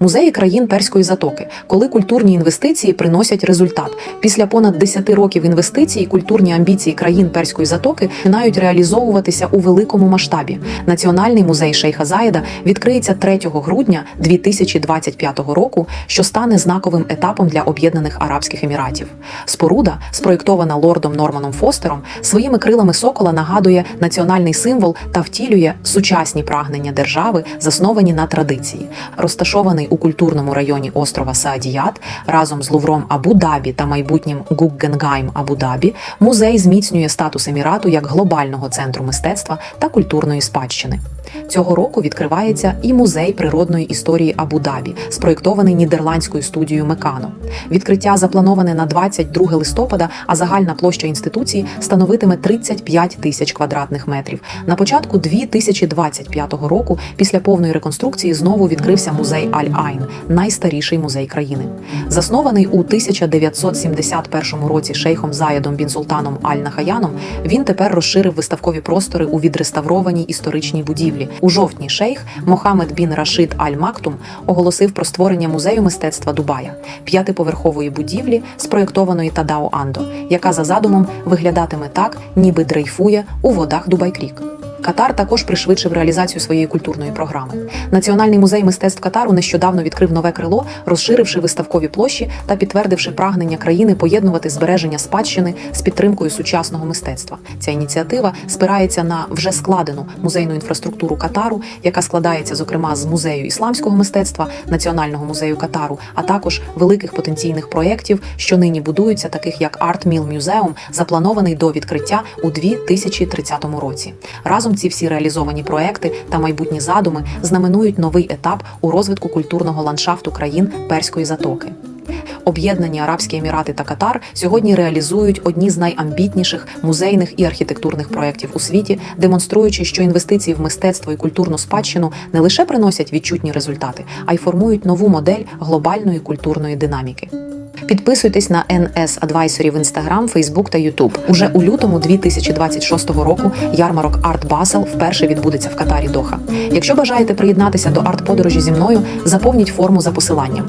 Музеї країн Перської затоки, коли культурні інвестиції приносять результат. Після понад 10 років інвестицій культурні амбіції країн Перської затоки починають реалізовуватися у великому масштабі. Національний музей Шейха Заєда відкриється 3 грудня 2025 року, що стане знаковим етапом для Об'єднаних Арабських Еміратів. Споруда, спроєктована лордом Норманом Фостером, своїми крилами сокола нагадує національний символ та втілює сучасні прагнення держави, засновані на традиції. Розташований у культурному районі острова Саадіят разом з Лувром Абу-Дабі та майбутнім Гуггенгайм Абу-Дабі, музей зміцнює статус Емірату як глобального центру мистецтва та культурної спадщини. Цього року відкривається і музей природної історії Абу-Дабі, спроєктований нідерландською студією Мекано. Відкриття заплановане на 22 листопада, а загальна площа інституції становитиме 35 тисяч квадратних метрів. На початку 2025 року, після повної реконструкції, знову відкрився музей Аль-Айн, найстаріший музей країни. Заснований у 1971 році шейхом Заєдом бін Султаном Аль-Нахаяном, він тепер розширив виставкові простори у відреставрованій історичній будівлі. У жовтні шейх Мохамед бін Рашид Аль-Мактум оголосив про створення музею мистецтва Дубая, п'ятиповерхової будівлі, спроєктованої Тадао Андо, яка за задумом виглядатиме так, ніби дрейфує у водах Дубай-Крік. Катар також пришвидшив реалізацію своєї культурної програми. Національний музей мистецтв Катару нещодавно відкрив нове крило, розширивши виставкові площі та підтвердивши прагнення країни поєднувати збереження спадщини з підтримкою сучасного мистецтва. Ця ініціатива спирається на вже складену музейну інфраструктуру Катару, яка складається зокрема з музею ісламського мистецтва, Національного музею Катару, а також великих потенційних проєктів, що нині будуються, таких як Art Mill Museum, запланований до відкриття у 2030 році. Разом ці всі реалізовані проекти та майбутні задуми знаменують новий етап у розвитку культурного ландшафту країн Перської затоки. Об'єднані Арабські Емірати та Катар сьогодні реалізують одні з найамбітніших музейних і архітектурних проєктів у світі, демонструючи, що інвестиції в мистецтво і культурну спадщину не лише приносять відчутні результати, а й формують нову модель глобальної культурної динаміки. Підписуйтесь на NS Advisory в Instagram, Facebook та YouTube. Уже у лютому 2026 року ярмарок Art Basel вперше відбудеться в Катарі Доха. Якщо бажаєте приєднатися до арт-подорожі зі мною, заповніть форму за посиланням.